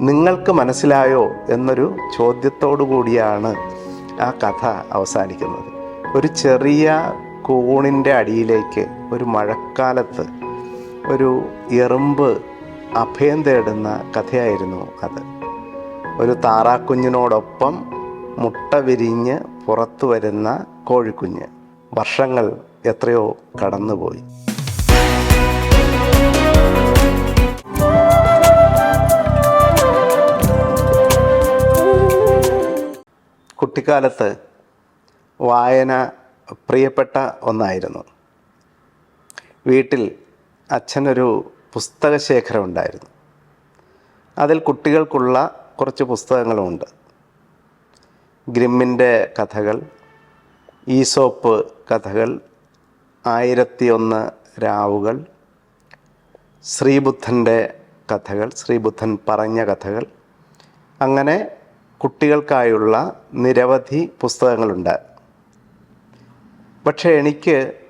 നിങ്ങൾക്ക് മനസ്സിലായോ എന്നൊരു ചോദ്യത്തോടു കൂടിയാണ് ആ കഥ അവസാനിക്കുന്നത്. ഒരു ചെറിയ കൂണിന്റെ അടിയിലേക്ക് ഒരു മഴക്കാലത്ത് ഒരു എറുമ്പ് അഭയം തേടുന്ന കഥയായിരുന്നു അത്. ഒരു താറാക്കുഞ്ഞിനോടൊപ്പം മുട്ട വിരിഞ്ഞ് പുറത്തു വരുന്ന കോഴിക്കുഞ്ഞ്. വർഷങ്ങൾ എത്രയോ കടന്നുപോയി. കുട്ടിക്കാലത്ത് വായന പ്രിയപ്പെട്ട ഒന്നായിരുന്നു. വീട്ടിൽ അച്ഛനൊരു പുസ്തകശേഖരം ഉണ്ടായിരുന്നു അതിൽ കുട്ടികൾക്കുള്ള കുറച്ച് പുസ്തകങ്ങളുമുണ്ട്. ഗ്രിമ്മിന്റെ കഥകൾ ഈസോപ്പ് കഥകൾ ആയിരത്തി ഒന്ന് രാവുകൾ ശ്രീബുദ്ധന്റെ കഥകൾ ശ്രീബുദ്ധൻ പറഞ്ഞ കഥകൾ അങ്ങനെ കുട്ടികൾക്കായുള്ള നിരവധി പുസ്തകങ്ങളുണ്ട്. പക്ഷേ എനിക്ക്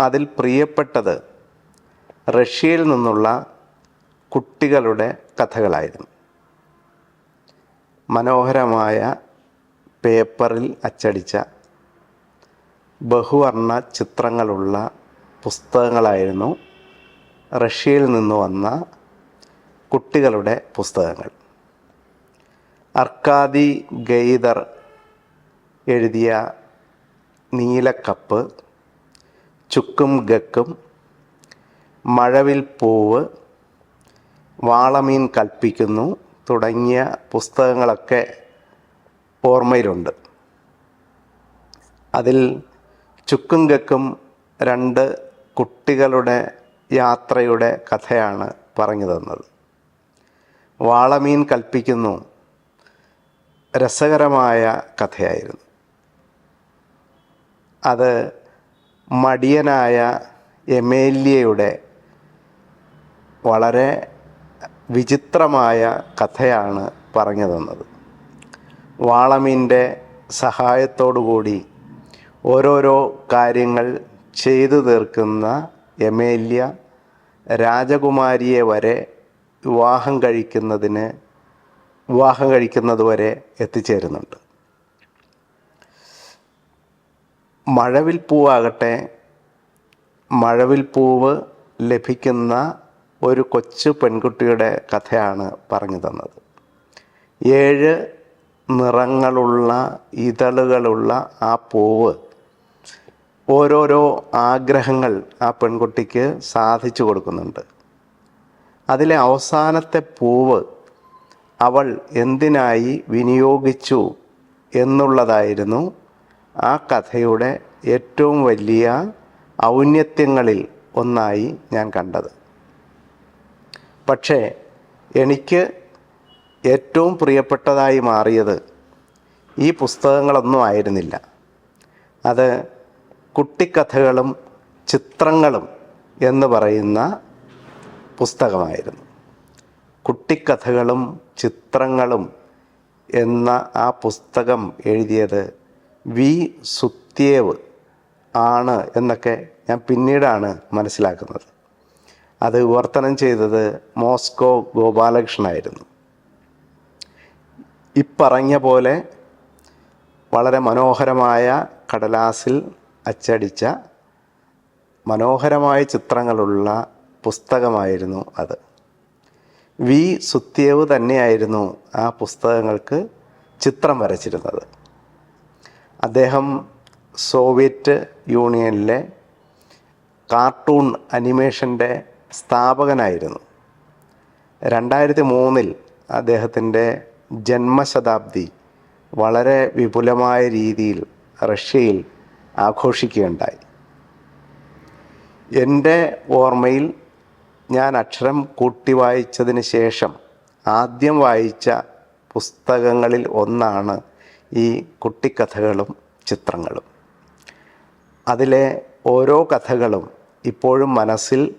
അതിൽ പ്രിയപ്പെട്ടത് റഷ്യയിൽ നിന്നുള്ള കുട്ടികളുടെ കഥകളായിരുന്നു. മനോഹരമായ പേപ്പറിൽ അച്ചടിച്ച ബഹുവർണ ചിത്രങ്ങളുള്ള പുസ്തകങ്ങളായിരുന്നു റഷ്യയിൽ നിന്ന് വന്ന കുട്ടികളുടെ പുസ്തകങ്ങൾ. അർക്കാദി ഗെയ്ദർ എഴുതിയ നീലക്കപ്പ് ചുക്കും ഗക്കും മഴവിൽ പൂവ് വാളമീൻ കൽപ്പിക്കുന്നു തുടങ്ങിയ പുസ്തകങ്ങളൊക്കെ ഓർമ്മയിലുണ്ട്. അതിൽ ചുക്കും ഗക്കും രണ്ട് കുട്ടികളുടെ യാത്രയുടെ കഥയാണ് പറഞ്ഞു തന്നത്. വാളമീൻ കൽപ്പിക്കുന്നു രസകരമായ കഥയായിരുന്നു. അത് മടിയനായ എമേല്യയുടെ വളരെ വിചിത്രമായ കഥയാണ് പറഞ്ഞു തന്നത്. വാളമീന്റെ സഹായത്തോടുകൂടി ഓരോരോ കാര്യങ്ങൾ ചെയ്തു തീർക്കുന്ന എമേല്യ രാജകുമാരിയെ വരെ വിവാഹം കഴിക്കുന്നതിന് വിവാഹം കഴിക്കുന്നത് വരെ എത്തിച്ചേരുന്നുണ്ട്. മഴവിൽ പൂവാകട്ടെ മഴവിൽ പൂവ് ലഭിക്കുന്ന ഒരു കൊച്ചു പെൺകുട്ടിയുടെ കഥയാണ് പറഞ്ഞു തന്നത്. ഏഴ് നിറങ്ങളുള്ള ഇതളുകളുള്ള ആ പൂവ് ഓരോരോ ആഗ്രഹങ്ങൾ ആ പെൺകുട്ടിക്ക് സാധിച്ചു കൊടുക്കുന്നുണ്ട്. അതിലെ അവസാനത്തെ പൂവ് അവൾ എന്തിനായി വിനിയോഗിച്ചു എന്നുള്ളതായിരുന്നു ആ കഥയുടെ ഏറ്റവും വലിയ ഔന്നത്യങ്ങളിൽ ഒന്നായി ഞാൻ കണ്ടത്. പക്ഷേ എനിക്ക് ഏറ്റവും പ്രിയപ്പെട്ടതായി മാറിയത് ഈ പുസ്തകങ്ങളൊന്നും ആയിരുന്നില്ല. അത് കുട്ടിക്കഥകളും ചിത്രങ്ങളും എന്ന് പറയുന്ന പുസ്തകമായിരുന്നു. കുട്ടിക്കഥകളും ചിത്രങ്ങളും എന്ന ആ പുസ്തകം എഴുതിയത് വി. സുത്യേവ് ആണ് എന്നൊക്കെ ഞാൻ പിന്നീടാണ് മനസ്സിലാക്കുന്നത്. അത് വിവർത്തനം ചെയ്തത് മോസ്കോ ഗോപാലകൃഷ്ണനായിരുന്നു. ഇപ്പറഞ്ഞ പോലെ വളരെ മനോഹരമായ കടലാസിൽ അച്ചടിച്ച മനോഹരമായ ചിത്രങ്ങളുള്ള പുസ്തകമായിരുന്നു അത്. വി. സുത്യേവ് തന്നെയായിരുന്നു ആ പുസ്തകങ്ങൾക്ക് ചിത്രം വരച്ചിരുന്നത്. അദ്ദേഹം സോവിയറ്റ് യൂണിയനിലെ കാർട്ടൂൺ അനിമേഷന്റെ സ്ഥാപകനായിരുന്നു. രണ്ടായിരത്തി മൂന്നിൽ അദ്ദേഹത്തിന്റെ ജന്മശതാബ്ദി വളരെ വിപുലമായ രീതിയിൽ റഷ്യയിൽ ആഘോഷിക്കുകയുണ്ടായി. എന്റെ ഓർമ്മയിൽ ഞാൻ അക്ഷരം കൂട്ടി വായിച്ചതിന് ശേഷം ആദ്യം വായിച്ച പുസ്തകങ്ങളിൽ ഒന്നാണ് ഈ കുട്ടിക്കഥകളും ചിത്രങ്ങളും. അതിലെ ഓരോ കഥകളും ഇപ്പോഴും മനസ്സിൽ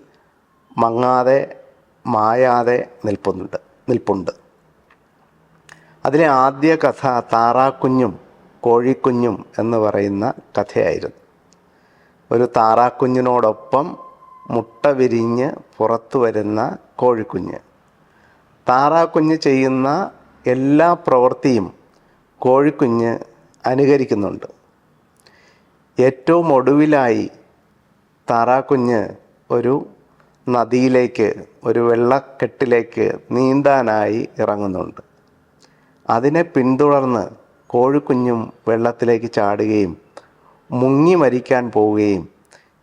മങ്ങാതെ മായാതെ നിൽപ്പുന്നുണ്ട് നിൽപ്പുണ്ട്. അതിലെ ആദ്യ കഥ താറാക്കുഞ്ഞും കോഴിക്കുഞ്ഞും എന്ന് പറയുന്ന കഥയായിരുന്നു. ഒരു താറാക്കുഞ്ഞിനോടൊപ്പം മുട്ട വിരിഞ്ഞ് പുറത്തു വരുന്ന കോഴിക്കുഞ്ഞ്. താറാക്കുഞ്ഞ് ചെയ്യുന്ന എല്ലാ പ്രവൃത്തിയും കോഴിക്കുഞ്ഞ് അനുകരിക്കുന്നുണ്ട്. ഏറ്റവും ഒടുവിലായി താറാക്കുഞ്ഞ് ഒരു നദിയിലേക്ക് ഒരു വെള്ളക്കെട്ടിലേക്ക് നീന്താനായി ഇറങ്ങുന്നുണ്ട്. അതിനെ പിന്തുടർന്ന് കോഴിക്കുഞ്ഞും വെള്ളത്തിലേക്ക് ചാടുകയും മുങ്ങി മരിക്കാൻ പോവുകയും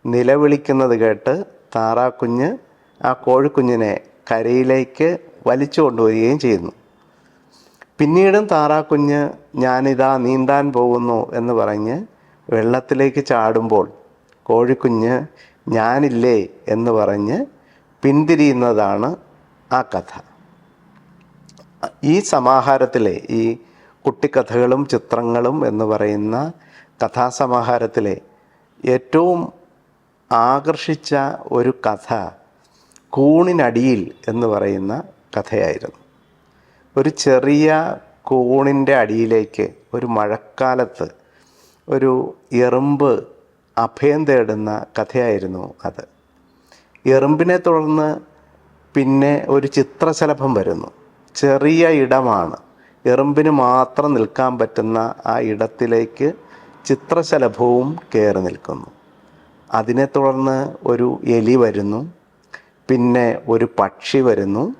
നിലവിളിക്കുന്നത് കേട്ട് താറാക്കുഞ്ഞ് ആ കോഴിക്കുഞ്ഞിനെ കരയിലേക്ക് വലിച്ചു കൊണ്ടുവരികയും ചെയ്യുന്നു. പിന്നീടും താറാക്കുഞ്ഞ് ഞാനിതാ നീന്താൻ പോകുന്നു എന്ന് പറഞ്ഞ് വെള്ളത്തിലേക്ക് ചാടുമ്പോൾ കോഴിക്കുഞ്ഞ് ഞാനില്ലേ എന്ന് പറഞ്ഞ് പിന്തിരിയുന്നതാണ് ആ കഥ. ഈ സമാഹാരത്തിലെ ഈ കുട്ടിക്കഥകളും ചിത്രങ്ങളും എന്ന് പറയുന്ന കഥാസമാഹാരത്തിലെ ഏറ്റവും ആകർഷിച്ച ഒരു കഥ കൂണിനടിയിൽ എന്ന് പറയുന്ന കഥയായിരുന്നു. ഒരു ചെറിയ കൂണിന്റെ അടിയിലേക്ക് ഒരു മഴക്കാലത്ത് ഒരു എറുമ്പ് അഭയം തേടുന്ന കഥയായിരുന്നു അത്. എറുമ്പിനെ തുടർന്ന് പിന്നെ ഒരു ചിത്രശലഭം വരുന്നു. ചെറിയ ഇടമാണ്. എറുമ്പിന് മാത്രം നിൽക്കാൻ പറ്റുന്ന ആ ഇടത്തിലേക്ക് ചിത്രശലഭവും കയറി നിൽക്കുന്നു. അതിനെ തുടർന്ന് ഒരു എലി വരുന്നു പിന്നെ ഒരു പക്ഷി വരുന്നു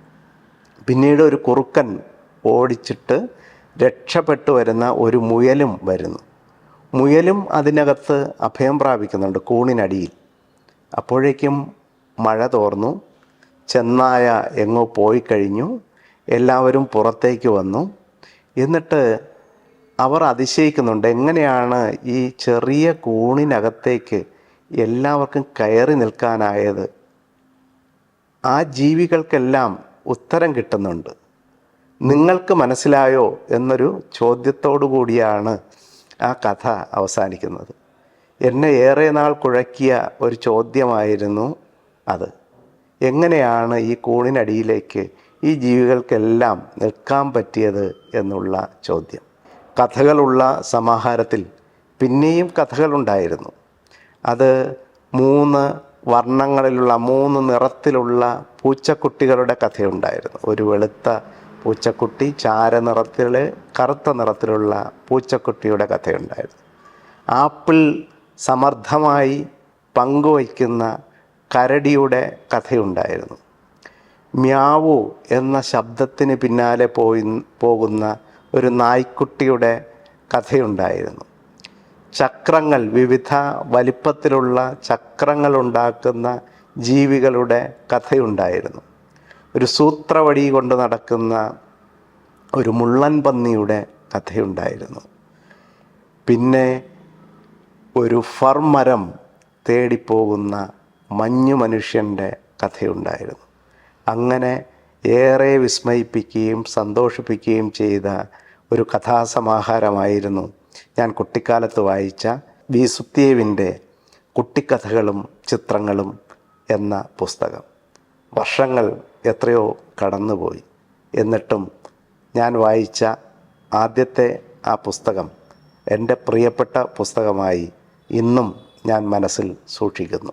പിന്നീട് ഒരു കുറുക്കൻ ഓടിച്ചിട്ട് രക്ഷപ്പെട്ടു വരുന്ന ഒരു മുയലും വരുന്നു. മുയലും അതിനകത്ത് അഭയം പ്രാപിക്കുന്നുണ്ട് കൂണിനടിയിൽ. അപ്പോഴേക്കും മഴ തോർന്നു ചെന്നായ എങ്ങോ പോയി കഴിഞ്ഞു എല്ലാവരും പുറത്തേക്ക് വന്നു. എന്നിട്ട് അവർ അതിശയിക്കുന്നുണ്ട് എങ്ങനെയാണ് ഈ ചെറിയ കൂണിനകത്തേക്ക് എല്ലാവർക്കും കയറി നിൽക്കാനായത് ആ ജീവികൾക്കെല്ലാം ഉത്തരം കിട്ടുന്നുണ്ട്. നിങ്ങൾക്ക് മനസ്സിലായോ എന്നൊരു ചോദ്യത്തോടു കൂടിയാണ് ആ കഥ അവസാനിക്കുന്നത്. എന്നെ ഏറെ നാൾ കുഴക്കിയ ഒരു ചോദ്യമായിരുന്നു അത്. എങ്ങനെയാണ് ഈ കൂണിനടിയിലേക്ക് ഈ ജീവികൾക്കെല്ലാം നിൽക്കാൻ പറ്റിയത് എന്നുള്ള ചോദ്യം. കഥകളുള്ള സമാഹാരത്തിൽ പിന്നെയും കഥകളുണ്ടായിരുന്നു. അത് മൂന്ന് വർണങ്ങളിലുള്ള മൂന്ന് നിറത്തിലുള്ള പൂച്ചക്കുട്ടികളുടെ കഥയുണ്ടായിരുന്നു. ഒരു വെളുത്ത പൂച്ചക്കുട്ടി ചാരനിറത്തിൽ കറുത്ത നിറത്തിലുള്ള പൂച്ചക്കുട്ടിയുടെ കഥയുണ്ടായിരുന്നു. ആപ്പിൾ സമർത്ഥമായി പങ്കുവയ്ക്കുന്ന കരടിയുടെ കഥയുണ്ടായിരുന്നു. മ്യാവു എന്ന ശബ്ദത്തിന് പിന്നാലെ പോയി പോകുന്ന ഒരു നായ്ക്കുട്ടിയുടെ കഥയുണ്ടായിരുന്നു. ചക്രങ്ങൾ വിവിധ വലിപ്പത്തിലുള്ള ചക്രങ്ങൾ ഉണ്ടാക്കുന്ന ജീവികളുടെ കഥയുണ്ടായിരുന്നു. ഒരു സൂത്രവടി കൊണ്ട് നടക്കുന്ന ഒരു മുള്ളൻ പന്നിയുടെ കഥയുണ്ടായിരുന്നു. പിന്നെ ഒരു ഫർമരം തേടിപ്പോകുന്ന മഞ്ഞു മനുഷ്യന്റെ കഥയുണ്ടായിരുന്നു. അങ്ങനെ ഏറെ വിസ്മയിപ്പിക്കുകയും സന്തോഷിപ്പിക്കുകയും ചെയ്ത ഒരു കഥാസമാഹാരമായിരുന്നു ഞാൻ കുട്ടിക്കാലത്ത് വായിച്ച വി. സുത്യേവിന്റെ കുട്ടിക്കഥകളും ചിത്രങ്ങളും എന്ന പുസ്തകം. വർഷങ്ങൾ എത്രയോ കടന്നുപോയി. എന്നിട്ടും ഞാൻ വായിച്ച ആദ്യത്തെ ആ പുസ്തകം എന്റെ പ്രിയപ്പെട്ട പുസ്തകമായി ഇന്നും ഞാൻ മനസ്സിൽ സൂക്ഷിക്കുന്നു.